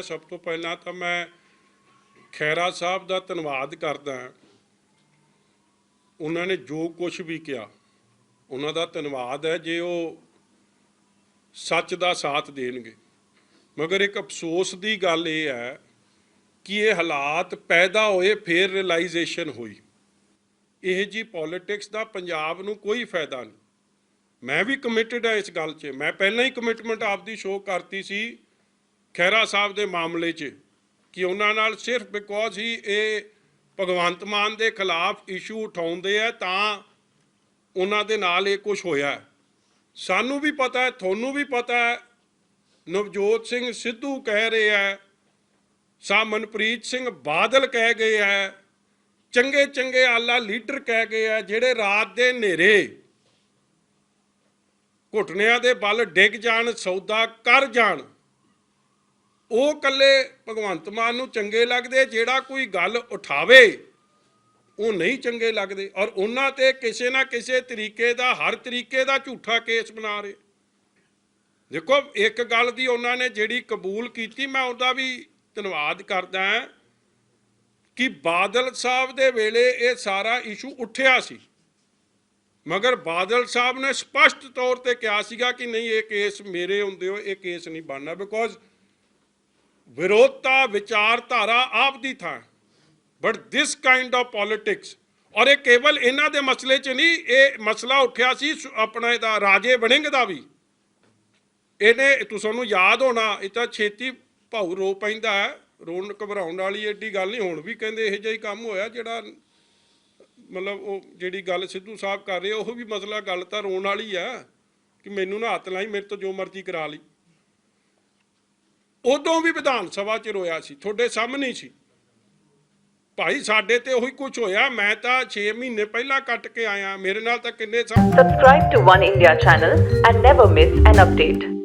ਹੈ ਸਭ ਤੋਂ ਪਹਿਲਾਂ ਤਾਂ ਮੈਂ ਖੈਰਾ ਸਾਹਿਬ ਦਾ ਧੰਨਵਾਦ ਕਰਦਾ ਹਾਂ। ਉਹਨਾਂ ਨੇ ਜੋ ਕੁਝ ਵੀ ਕਿਹਾ, ਉਹਨਾਂ ਦਾ ਧੰਨਵਾਦ ਹੈ ਜੇ ਉਹ ਸੱਚ ਦਾ ਸਾਥ ਦੇਣਗੇ। ਮਗਰ ਇੱਕ ਅਫਸੋਸ ਦੀ ਗੱਲ ਇਹ ਹੈ ਕਿ ਇਹ ਹਾਲਾਤ ਪੈਦਾ ਹੋਏ, ਫਿਰ ਰਿਅਲਾਈਜੇਸ਼ਨ ਹੋਈ। ਇਹ ਜੀ ਪੋਲਿਟਿਕਸ ਦਾ ਪੰਜਾਬ ਨੂੰ ਕੋਈ ਫਾਇਦਾ ਨਹੀਂ। ਮੈਂ ਵੀ ਕਮਿਟਡ ਹਾਂ ਇਸ ਗੱਲ 'ਚ। ਮੈਂ ਪਹਿਲਾਂ ਹੀ ਕਮਿਟਮੈਂਟ ਆਪਦੀ ਸ਼ੋਅ ਕਰਤੀ ਸੀ। ਖਹਿਰਾ ਸਾਹਿਬ ਦੇ ਮਾਮਲੇ 'ਚ ਕਿ ਉਹਨਾਂ ਨਾਲ ਸਿਰਫ ਬਿਕੋਜ਼ ਹੀ ਇਹ ਭਗਵੰਤ ਮਾਨ ਦੇ ਖਿਲਾਫ ਇਸ਼ੂ ਉਠਾਉਂਦੇ ਆ, ਤਾਂ ਉਹਨਾਂ ਦੇ ਨਾਲ ਇਹ ਕੁਝ ਹੋਇਆ ਸਾਨੂੰ ਵੀ ਪਤਾ ਹੈ, ਤੁਹਾਨੂੰ ਵੀ ਪਤਾ ਹੈ, ਨਵਜੋਤ ਸਿੰਘ ਸਿੱਧੂ ਕਹਿ ਰਹੇ ਹੈ, ਸਾ ਮਨਪ੍ਰੀਤ ਸਿੰਘ ਬਾਦਲ ਕਹਿ ਗਏ ਹੈ, ਚੰਗੇ ਚੰਗੇ ਆਲਾ ਲੀਡਰ ਕਹਿ ਗਏ ਆ ਜਿਹੜੇ ਰਾਤ ਦੇ ਹਨੇਰੇ ਘੁਟਨਿਆਂ ਦੇ ਬਲ ਡਿੱਗ ਜਾਣ, ਸੌਦਾ ਕਰ ਜਾਣ ਉਹ ਕੱਲੇ ਭਗਵੰਤ ਮਾਨ ਨੂੰ ਚੰਗੇ ਲੱਗਦੇ, ਜਿਹੜਾ ਕੋਈ ਗੱਲ ਉਠਾਵੇ, ਉਹ ਨਹੀਂ ਚੰਗੇ ਲੱਗਦੇ। ਔਰ ਉਹਨਾਂ ਤੇ ਕਿਸੇ ਨਾ ਕਿਸੇ ਤਰੀਕੇ ਦਾ, ਹਰ ਤਰੀਕੇ ਦਾ ਝੂਠਾ ਕੇਸ ਬਣਾ ਰਹੇ। ਦੇਖੋ, ਇੱਕ ਗੱਲ ਦੀ ਉਹਨਾਂ ਨੇ ਜਿਹੜੀ ਕਬੂਲ ਕੀਤੀ, ਮੈਂ ਉਹਦਾ ਵੀ ਧੰਨਵਾਦ ਕਰਦਾ ਹਾਂ ਕਿ ਬਾਦਲ ਸਾਹਿਬ ਦੇ ਵੇਲੇ ਇਹ ਸਾਰਾ ਇਸ਼ੂ ਉੱਠਿਆ ਸੀ। ਮਗਰ ਬਾਦਲ ਸਾਹਿਬ ਨੇ ਸਪਸ਼ਟ ਤੌਰ ਤੇ ਕਿਹਾ ਸੀਗਾ ਕਿ ਨਹੀਂ, ਇਹ ਕੇਸ ਮੇਰੇ ਹੁੰਦੇ ਹੋ ਇਹ ਕੇਸ ਨਹੀਂ ਬਣਨਾ ਬਿਕੋਜ਼ ਵਿਰੋਧਤਾ ਵਿਚਾਰਧਾਰਾ ਆਪ ਦੀ ਥਾਂ। But this kind of politics ਔਰ ਇਹ ਕੇਵਲ ਇਹਨਾਂ ਦੇ ਮਸਲੇ 'ਚ ਨਹੀਂ, ਇਹ ਮਸਲਾ ਉੱਠਿਆ ਸੀ ਸ- ਆਪਣਾ ਇਹਦਾ ਰਾਜੇ ਵੜਿੰਗ ਦਾ ਵੀ। ਇਹਨੇ ਤੁਹਾਨੂੰ ਯਾਦ ਹੋਣਾ, ਇਹ ਤਾਂ ਛੇਤੀ ਭਾਉ ਰੋ ਪੈਂਦਾ ਹੈ, ਰੋਣ ਘਬਰਾਉਣ ਵਾਲੀ ਐਡੀ ਗੱਲ ਨਹੀਂ, ਹੁਣ ਵੀ ਕਹਿੰਦੇ ਇਹੋ ਜਿਹਾ ਹੀ ਕੰਮ ਹੋਇਆ, ਜਿਹੜਾ ਮਤਲਬ ਉਹ ਜਿਹੜੀ ਗੱਲ ਸਿੱਧੂ ਸਾਹਿਬ ਕਰ ਰਹੇ, ਉਹ ਵੀ ਮਸਲਾ ਗੱਲ ਤਾਂ ਰੋਣ ਵਾਲੀ ਆ, ਕਿ ਮੈਨੂੰ ਨਾ ਹੱਥ ਲਾਈ, ਮੇਰੇ ਤੋਂ ਜੋ ਮਰਜ਼ੀ ਕਰਾ ਲਈ। ਉਦੋਂ ਵੀ ਵਿਧਾਨ ਸਭਾ 'ਚ ਰੋਇਆ ਸੀ, ਤੁਹਾਡੇ ਸਾਹਮਣੇ ਸੀ ਭਾਈ, ਸਾਡੇ ਤੇ ਉਹੀ ਕੁਝ ਹੋਇਆ, ਮੈਂ ਤਾਂ 6 ਮਹੀਨੇ ਪਹਿਲਾਂ ਕੱਟ ਕੇ ਆਇਆ, ਮੇਰੇ ਨਾਲ ਤਾਂ ਕਿੰਨੇ ਸਾ Subscribe to One India channel and never miss an.